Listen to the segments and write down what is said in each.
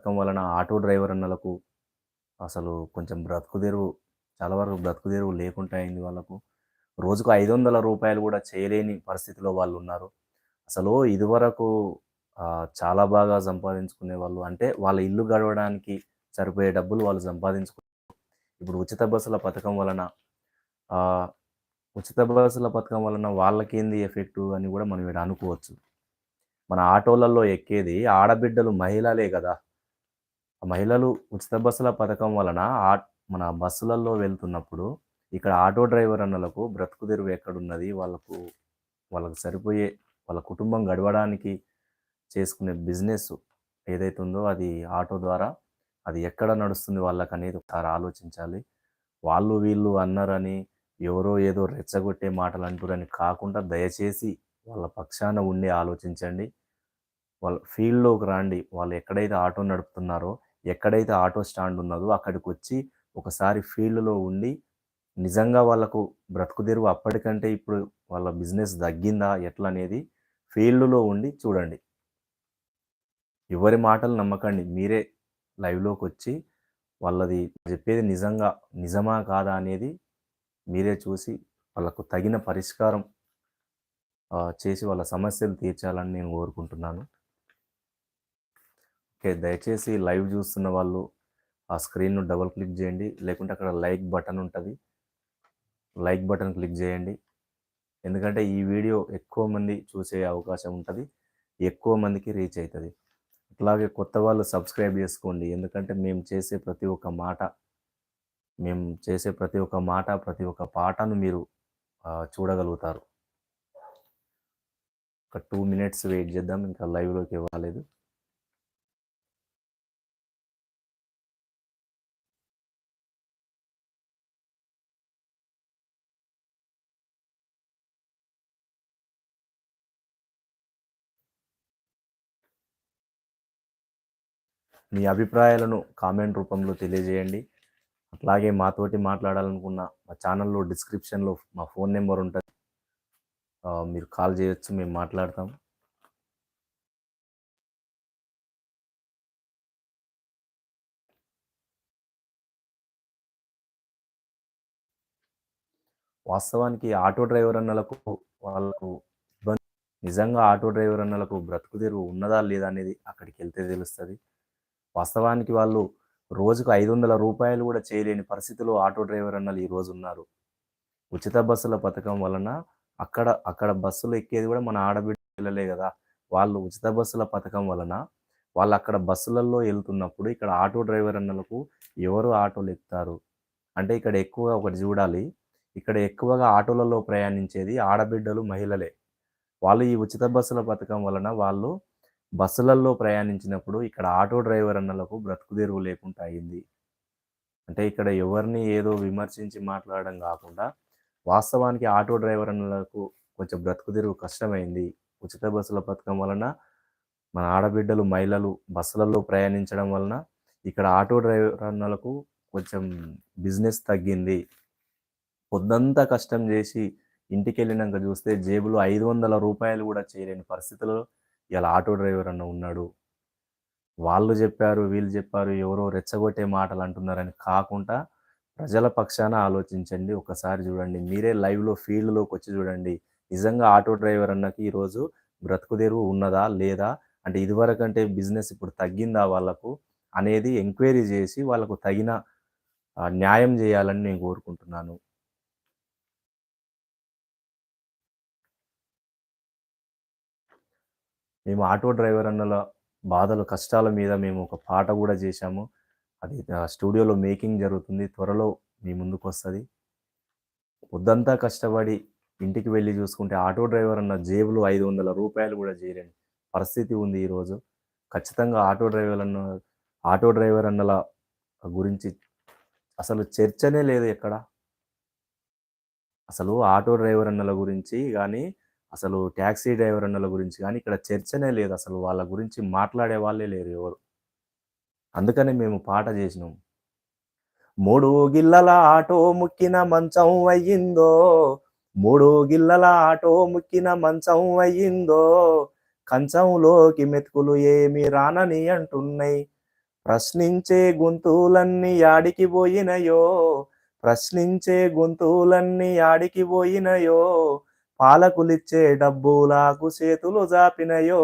పథకం వలన auto driver అన్నలకు అసలు కొంచెం బ్రతుకుదేరు చాలా వరకు బ్రతుకుదెరువు లేకుండా అయింది వాళ్ళకు. రోజుకు ఐదు వందల రూపాయలు కూడా చేయలేని పరిస్థితిలో వాళ్ళు ఉన్నారు. అసలు ఇదివరకు చాలా బాగా సంపాదించుకునే వాళ్ళు అంటే వాళ్ళ ఇల్లు గడవడానికి సరిపోయే డబ్బులు వాళ్ళు సంపాదించుకున్నారు ఇప్పుడు ఉచిత బస్సుల పథకం వలన ఉచిత బస్సుల పథకం వలన వాళ్ళకేంది ఎఫెక్టు అని కూడా మనం ఇక్కడ అనుకోవచ్చు. మన ఆటోలలో ఎక్కేది ఆడబిడ్డలు మహిళలే కదా. మహిళలు ఉచిత బస్సుల పథకం వలన ఆ మన బస్సులలో వెళ్తున్నప్పుడు ఇక్కడ ఆటో డ్రైవర్ అన్నలకు బ్రతుకు తెరువు ఎక్కడున్నది? వాళ్ళకు వాళ్ళకు సరిపోయే వాళ్ళ కుటుంబం గడవడానికి చేసుకునే బిజినెస్ ఏదైతే ఉందో అది ఆటో ద్వారా అది ఎక్కడ నడుస్తుంది వాళ్ళకి అనేది ఒకసారి ఆలోచించాలి. వాళ్ళు వీళ్ళు అన్నారని ఎవరో ఏదో రెచ్చగొట్టే మాటలు అంటురని కాకుండా దయచేసి వాళ్ళ పక్షాన ఉండి ఆలోచించండి. వాళ్ళ ఫీల్డ్లోకి రాండి. వాళ్ళు ఎక్కడైతే ఆటో నడుపుతున్నారో ఎక్కడైతే ఆటో స్టాండ్ ఉన్నదో అక్కడికి వచ్చి ఒకసారి ఫీల్డ్లో ఉండి నిజంగా వాళ్ళకు బ్రతుకు తెరువు అప్పటికంటే ఇప్పుడు వాళ్ళ బిజినెస్ తగ్గిందా ఎట్లా అనేది ఫీల్డ్లో ఉండి చూడండి. ఎవరి మాటలు నమ్మకండి. మీరే లైవ్లోకి వచ్చి వాళ్ళది చెప్పేది నిజంగా నిజమా కాదా అనేది మీరే చూసి వాళ్ళకు తగిన పరిష్కారం చేసి వాళ్ళ సమస్యలు తీర్చాలని నేను కోరుకుంటున్నాను. ఓకే దయచేసి లైవ్ చూస్తున్న వాళ్ళు ఆ స్క్రీన్ను డబుల్ క్లిక్ చేయండి. లేకుంటే అక్కడ లైక్ బటన్ ఉంటుంది. లైక్ బటన్ క్లిక్ చేయండి. ఎందుకంటే ఈ వీడియో ఎక్కువ మంది చూసే అవకాశం ఉంటుంది. ఎక్కువ మందికి రీచ్ అవుతుంది అట్లాగే కొత్త వాళ్ళు సబ్స్క్రైబ్ చేసుకోండి. ఎందుకంటే మేము చేసే ప్రతి ఒక్క మాట మేము చేసే ప్రతి ఒక్క మాట ప్రతి ఒక్క పాటను మీరు చూడగలుగుతారు. ఒక టూ మినిట్స్ వెయిట్ చేద్దాం. ఇంకా లైవ్లోకి ఇవ్వలేదు మీ అభిప్రాయాలను కామెంట్ రూపంలో తెలియజేయండి. అట్లాగే మాతోటి మాట్లాడాలనుకున్న మా ఛానల్లో డిస్క్రిప్షన్లో మా ఫోన్ నెంబర్ ఉంటుంది. మీరు కాల్ చేయొచ్చు మేము మాట్లాడతాం. వాస్తవానికి ఆటో డ్రైవర్ అన్నలకు వాళ్ళకు ఇబ్బంది. నిజంగా ఆటో డ్రైవర్ అన్నలకు బ్రతుకు తెరువు ఉన్నదా లేదా అనేది అక్కడికి వెళ్తే తెలుస్తుంది. వాస్తవానికి వాళ్ళు రోజుకు ఐదు వందల రూపాయలు కూడా చేయలేని పరిస్థితిలో ఆటో డ్రైవర్ అన్నలు ఈరోజు ఉన్నారు. ఉచిత బస్సుల పథకం వలన అక్కడ అక్కడ బస్సులు ఎక్కేది కూడా మన ఆడబిడ్డలే కదా. వాళ్ళు ఉచిత బస్సుల పథకం వలన వాళ్ళు అక్కడ బస్సులలో వెళ్తున్నప్పుడు ఇక్కడ ఆటో డ్రైవర్ అన్నలకు ఎవరు ఆటోలు ఎక్కుతారు? అంటే ఇక్కడ ఎక్కువగా ఒకటి చూడాలి. ఇక్కడ ఎక్కువగా ఆటోలలో ప్రయాణించేది ఆడబిడ్డలు మహిళలే. వాళ్ళు ఈ ఉచిత బస్సుల పథకం వలన వాళ్ళు బస్సులలో ప్రయాణించినప్పుడు ఇక్కడ ఆటో డ్రైవర్ అన్నలకు బ్రతుకుదెరువు లేకుండా అయింది. అంటే ఇక్కడ ఎవరిని ఏదో విమర్శించి మాట్లాడడం కాకుండా వాస్తవానికి ఆటో డ్రైవర్ అన్నలకు కొంచెం బ్రతుకుదెరువు కష్టమైంది. ఉచిత బస్సుల పథకం వలన మన ఆడబిడ్డలు మహిళలు బస్సులలో ప్రయాణించడం వలన ఇక్కడ ఆటో డ్రైవర్ అన్నలకు కొంచెం బిజినెస్ తగ్గింది. పొద్దంతా కష్టం చేసి ఇంటికి వెళ్ళినాక చూస్తే జేబులో ఐదు వందల రూపాయలు కూడా చేయలేని పరిస్థితుల్లో ఇలా ఆటో డ్రైవర్ అన్న ఉన్నాడు. వాళ్ళు చెప్పారు వీళ్ళు చెప్పారు ఎవరో రెచ్చగొట్టే మాటలు అంటున్నారని కాకుండా ప్రజల పక్షాన ఆలోచించండి. ఒకసారి చూడండి. మీరే లైవ్లో ఫీల్డ్లోకి వచ్చి చూడండి. నిజంగా ఆటో డ్రైవర్ అన్నకి ఈరోజు బ్రతుకు తెరువు ఉన్నదా లేదా? అంటే ఇదివరకంటే బిజినెస్ ఇప్పుడు తగ్గిందా వాళ్ళకు? అనేది ఎంక్వైరీ చేసి వాళ్ళకు తగిన న్యాయం చేయాలని నేను కోరుకుంటున్నాను. మేము ఆటో డ్రైవర్ అన్నల బాధలు కష్టాల మీద మేము ఒక పాట కూడా చేశాము. అది స్టూడియోలో మేకింగ్ జరుగుతుంది. త్వరలో మీ ముందుకు వస్తుంది. పొద్దంతా కష్టపడి ఇంటికి వెళ్ళి చూసుకుంటే ఆటో డ్రైవర్ అన్న జేబులు ఐదు వందల రూపాయలు కూడా చేయలేని పరిస్థితి ఉంది ఈరోజు. ఖచ్చితంగా ఆటో డ్రైవర్ అన్న ఆటో డ్రైవర్ అన్నల గురించి అసలు చర్చనే లేదు ఎక్కడ. అసలు ఆటో డ్రైవర్ అన్నల గురించి కానీ అసలు ట్యాక్సీ డ్రైవర్ అన్నల గురించి కానీ ఇక్కడ చర్చనే లేదు. అసలు వాళ్ళ గురించి మాట్లాడే వాళ్ళే లేరు ఎవరు. అందుకనే మేము పాట చేసినాం. మూడు గిల్లల ఆటో ముక్కిన మంచం అయ్యిందో మూడు గిల్లల ఆటో ముక్కిన మంచం అయ్యిందో కంచంలోకి మెతుకులు ఏమి రానని అంటున్నాయి. ప్రశ్నించే గొంతులన్నీ యాడికి పోయినయో ప్రశ్నించే గొంతులన్నీ యాడికి పోయినయో పాలకులిచ్చే డబ్బులకు చేతులు జాపినయో.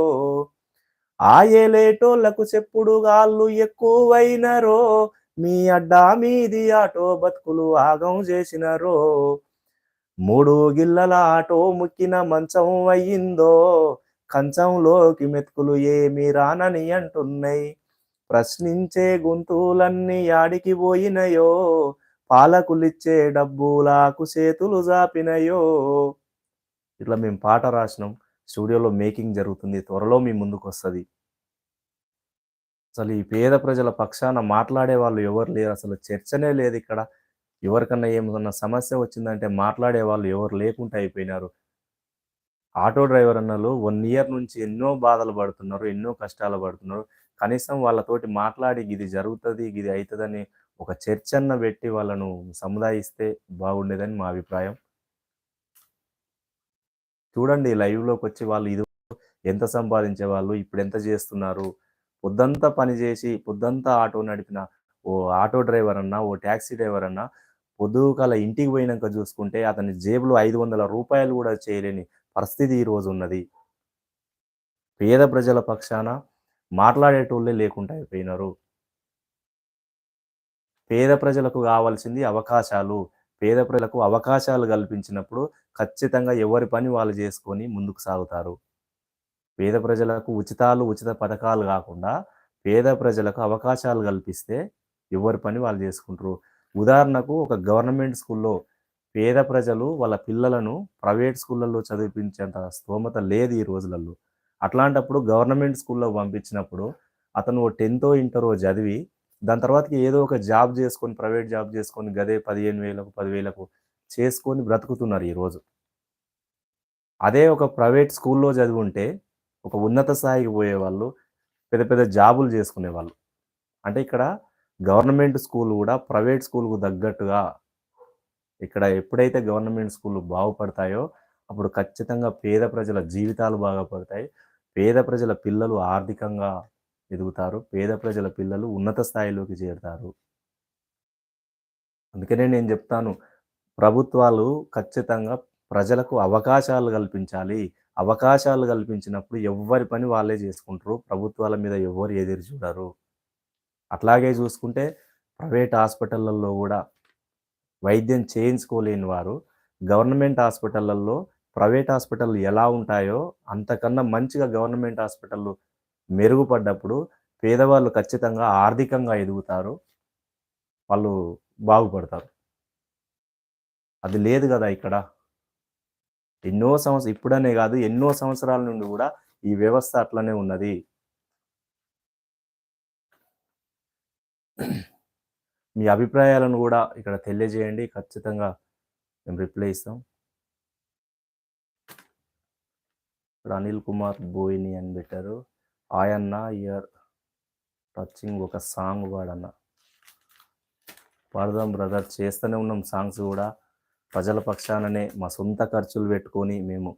ఆయేలేటోళ్ళకు చెప్పుడు గాళ్ళు ఎక్కువైనరో. మీ అడ్డా మీది ఆటో బతుకులు ఆగం చేసినరో. మూడు గిల్లల ఆటో ముక్కిన మంచం అయ్యిందో. కంచంలోకి మెతుకులు ఏమి రానని అంటున్నాయి. ప్రశ్నించే గుంతులన్నీ యాడికి పోయినయో. పాలకులిచ్చే డబ్బులకు చేతులు జాపినయో. ఇట్లా మేము పాట రాసినాం. స్టూడియోలో మేకింగ్ జరుగుతుంది. త్వరలో మీ ముందుకు వస్తుంది అసలు ఈ పేద ప్రజల పక్షాన మాట్లాడే వాళ్ళు ఎవరు లేరు. అసలు చర్చనే లేదు ఇక్కడ. ఎవరికన్నా ఏమన్నా సమస్య వచ్చిందంటే మాట్లాడే వాళ్ళు ఎవరు లేకుండా అయిపోయినారు. ఆటో డ్రైవర్ అన్నలు వన్ ఇయర్ నుంచి ఎన్నో బాధలు పడుతున్నారు. ఎన్నో కష్టాలు పడుతున్నారు. కనీసం వాళ్ళతోటి మాట్లాడి ఇది జరుగుతుంది ఇది అవుతుందని ఒక చర్చన్న పెట్టి వాళ్ళను సముదాయిస్తే బాగుండేదని మా అభిప్రాయం. చూడండి లైవ్లోకి వచ్చి వాళ్ళు ఇది ఎంత సంపాదించే వాళ్ళు ఇప్పుడు ఎంత చేస్తున్నారు పొద్దంతా పని చేసి పొద్దంతా ఆటో నడిపిన ఓ ఆటో డ్రైవర్ అన్నా ఓ ట్యాక్సీ డ్రైవర్ అన్నా పొద్దుకాల ఇంటికి పోయినాక చూసుకుంటే అతని జేబులో ఐదు వందల రూపాయలు కూడా చేయలేని పరిస్థితి ఈరోజు ఉన్నది. పేద ప్రజల పక్షాన మాట్లాడేటోళ్ళే లేకుండా అయిపోయినారు. పేద ప్రజలకు కావాల్సింది అవకాశాలు. పేద ప్రజలకు అవకాశాలు కల్పించినప్పుడు ఖచ్చితంగా ఎవరి పని వాళ్ళు చేసుకొని ముందుకు సాగుతారు. పేద ప్రజలకు ఉచితాలు ఉచిత పథకాలు కాకుండా పేద ప్రజలకు అవకాశాలు కల్పిస్తే ఎవరి పని వాళ్ళు చేసుకుంటారు. ఉదాహరణకు ఒక గవర్నమెంట్ స్కూల్లో పేద ప్రజలు వాళ్ళ పిల్లలను ప్రైవేట్ స్కూళ్ళల్లో చదివించేంత స్తోమత లేదు ఈ రోజులలో అట్లాంటప్పుడు గవర్నమెంట్ స్కూల్లో పంపించినప్పుడు అతను ఓ టెన్తో ఇంటరో చదివి దాని తర్వాతకి ఏదో ఒక జాబ్ చేసుకొని ప్రైవేట్ జాబ్ చేసుకొని గదే పదిహేను వేలకు పదివేలకు చేసుకొని బ్రతుకుతున్నారు ఈరోజు అదే ఒక ప్రైవేట్ స్కూల్లో చదివి ఉంటే ఒక ఉన్నత స్థాయికి పోయేవాళ్ళు పెద్ద పెద్ద జాబులు చేసుకునేవాళ్ళు. అంటే ఇక్కడ గవర్నమెంట్ స్కూల్ కూడా ప్రైవేట్ స్కూల్కు తగ్గట్టుగా ఇక్కడ ఎప్పుడైతే గవర్నమెంట్ స్కూళ్ళు బాగుపడతాయో అప్పుడు ఖచ్చితంగా పేద ప్రజల జీవితాలు బాగా పడతాయి. పేద ప్రజల పిల్లలు ఆర్థికంగా ఎదుగుతారు. పేద ప్రజల పిల్లలు ఉన్నత స్థాయిలోకి చేరుతారు. అందుకనే నేను చెప్తాను. ప్రభుత్వాలు ఖచ్చితంగా ప్రజలకు అవకాశాలు కల్పించాలి. అవకాశాలు కల్పించినప్పుడు ఎవరి పని వాళ్ళే చేసుకుంటారు. ప్రభుత్వాల మీద ఎవరు ఎదురు చూడరు. అట్లాగే చూసుకుంటే ప్రైవేట్ హాస్పిటళ్ళల్లో కూడా వైద్యం చేయించుకోలేని వారు గవర్నమెంట్ హాస్పిటళ్ళల్లో ప్రైవేట్ హాస్పిటల్ ఎలా ఉంటాయో అంతకన్నా మంచిగా గవర్నమెంట్ హాస్పిటల్ మెరుగుపడ్డప్పుడు పేదవాళ్ళు ఖచ్చితంగా ఆర్థికంగా ఎదుగుతారు. వాళ్ళు బాగుపడతారు. అది లేదు కదా ఇక్కడ. ఎన్నో సంవత్సరం ఇప్పుడనే కాదు ఎన్నో సంవత్సరాల నుండి కూడా ఈ వ్యవస్థ అట్లనే ఉన్నది. మీ అభిప్రాయాలను కూడా ఇక్కడ తెలియజేయండి. ఖచ్చితంగా మేము రిప్లై ఇస్తాం. ఇక్కడ అనిల్ కుమార్ బోయిని అని పెట్టారు. ఆయన్న ఇయర్ టచింగ్ ఒక సాంగ్ వాడన్న. పాడదాం బ్రదర్ చేస్తూనే ఉన్నాం సాంగ్స్ కూడా. ప్రజల పక్షాననే మా సొంత ఖర్చులు పెట్టుకొని మేము.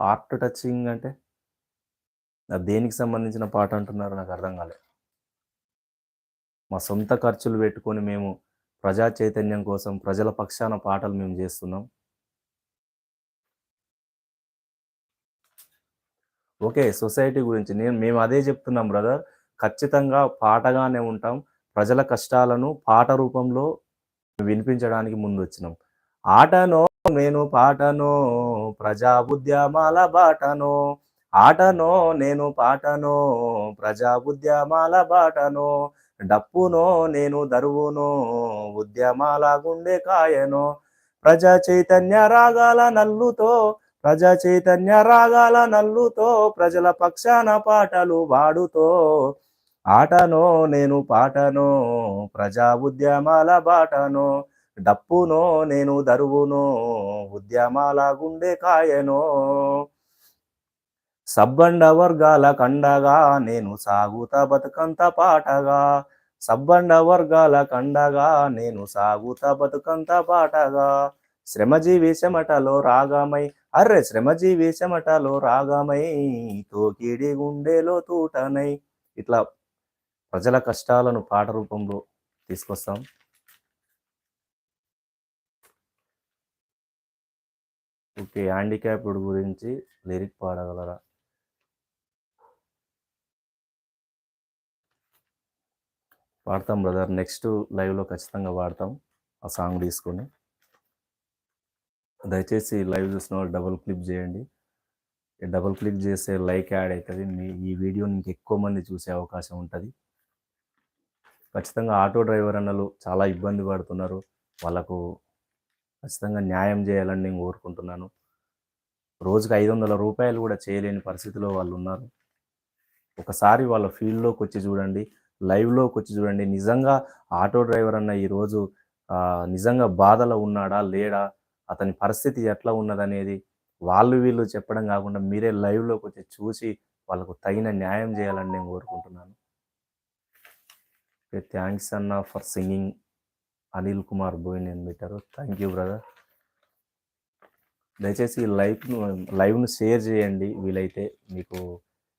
హార్ట్ టచింగ్ అంటే? దేనికి సంబంధించిన పాట అంటున్నారు నాకు అర్థం కాలే. మా సొంత ఖర్చులు పెట్టుకొని మేము ప్రజా చైతన్యం కోసం ప్రజల పక్షాన పాటలు మేము చేస్తున్నాం. ఓకే సొసైటీ గురించి. నేను మేము అదే చెప్తున్నాం బ్రదర్. ఖచ్చితంగా పాటగానే ఉంటాం. ప్రజల కష్టాలను పాట రూపంలో వినిపించడానికి ముందు వచ్చినాం ఆటనో నేను పాటనో ప్రజా ఉద్యమాల బాటనో. ఆటనో నేను పాటనో ప్రజా ఉద్యమాల బాటనో. డప్పునో నేను దరువునో ఉద్యమాల గుండె కాయనో. ప్రజా చైతన్య రాగాల నల్లుతో ప్రజా చైతన్య రాగాల నల్లుతో ప్రజల పక్షాన పాటలు వాడుతో. ఆటనో నేను పాటనో ప్రజా ఉద్యమాల బాటనో. డప్పునో నేను దరువునో ఉద్యమాల గుండె కాయనో. సబ్బండ వర్గాల కండగా నేను సాగుతా బతుకంత పాటగా. సబ్బండ వర్గాల కండగా నేను సాగుతా బతుకంత పాటగా. శ్రమజీవిషమటలో రాగామై రాగమై. అర్రె శ్రమజీవి రాగామై. తోకిడి గుండెలో తూటనై. ఇట్లా ప్రజల కష్టాలను పాట రూపంలో తీసుకొస్తాం. ఓకే హ్యాండిక్యాప్డ్ గురించి లిరిక్ పాడగలరా? పాడతాం బ్రదర్. నెక్స్ట్ లైవ్లో ఖచ్చితంగా పాడతాం. ఆ సాంగ్ తీసుకొని. దయచేసి లైవ్ చూసిన వాళ్ళు డబుల్ క్లిక్ చేయండి. డబుల్ క్లిక్ చేస్తే లైక్ యాడ్ అవుతుంది. మీ ఈ వీడియోని ఇంక ఎక్కువ మంది చూసే అవకాశం ఉంటుంది. ఖచ్చితంగా ఆటో డ్రైవర్ అన్నలు చాలా ఇబ్బంది పడుతున్నారు. వాళ్ళకు ఖచ్చితంగా న్యాయం చేయాలని నేను కోరుకుంటున్నాను. రోజుకు ఐదు వందల రూపాయలు కూడా చేయలేని పరిస్థితిలో వాళ్ళు ఉన్నారు. ఒకసారి వాళ్ళ ఫీల్డ్లోకి వచ్చి చూడండి లైవ్లోకి వచ్చి చూడండి. నిజంగా ఆటో డ్రైవర్ అన్న ఈరోజు నిజంగా బాధలో ఉన్నాడా లేడా? అతని పరిస్థితి ఎట్లా ఉన్నదనేది వాళ్ళు వీళ్ళు చెప్పడం కాకుండా మీరే లైవ్లోకి వచ్చి చూసి వాళ్ళకు తగిన న్యాయం చేయాలని నేను కోరుకుంటున్నాను. థ్యాంక్స్ అన్న ఫర్ సింగింగ్ అనిల్ కుమార్ బోయిన్ అని పెట్టారు. Thank you brother. దయచేసి ఈ లైవ్ను లైవ్ను షేర్ చేయండి వీలైతే. మీకు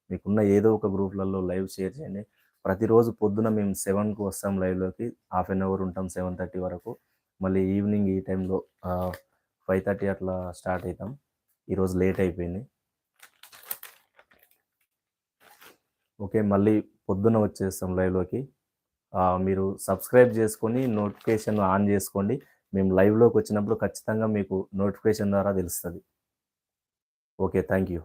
మీకున్న ఏదో ఒక గ్రూప్లలో లైవ్ షేర్ చేయండి. ప్రతిరోజు పొద్దున మేము సెవెన్కి వస్తాం లైవ్లోకి. హాఫ్ అన్ అవర్ ఉంటాం సెవెన్ థర్టీ వరకు. మళ్ళీ ఈవినింగ్ ఈ టైంలో ఫైవ్ థర్టీ అట్లా స్టార్ట్ అవుతాం ఈరోజు లేట్ అయిపోయింది. ఓకే మళ్ళీ పొద్దున వచ్చేస్తాం లైవ్లోకి. మీరు సబ్స్క్రైబ్ చేసుకొని నోటిఫికేషన్ ఆన్ చేసుకోండి. మేము లైవ్లోకి వచ్చినప్పుడు ఖచ్చితంగా మీకు నోటిఫికేషన్ ద్వారా తెలుస్తుంది. Okay thank you.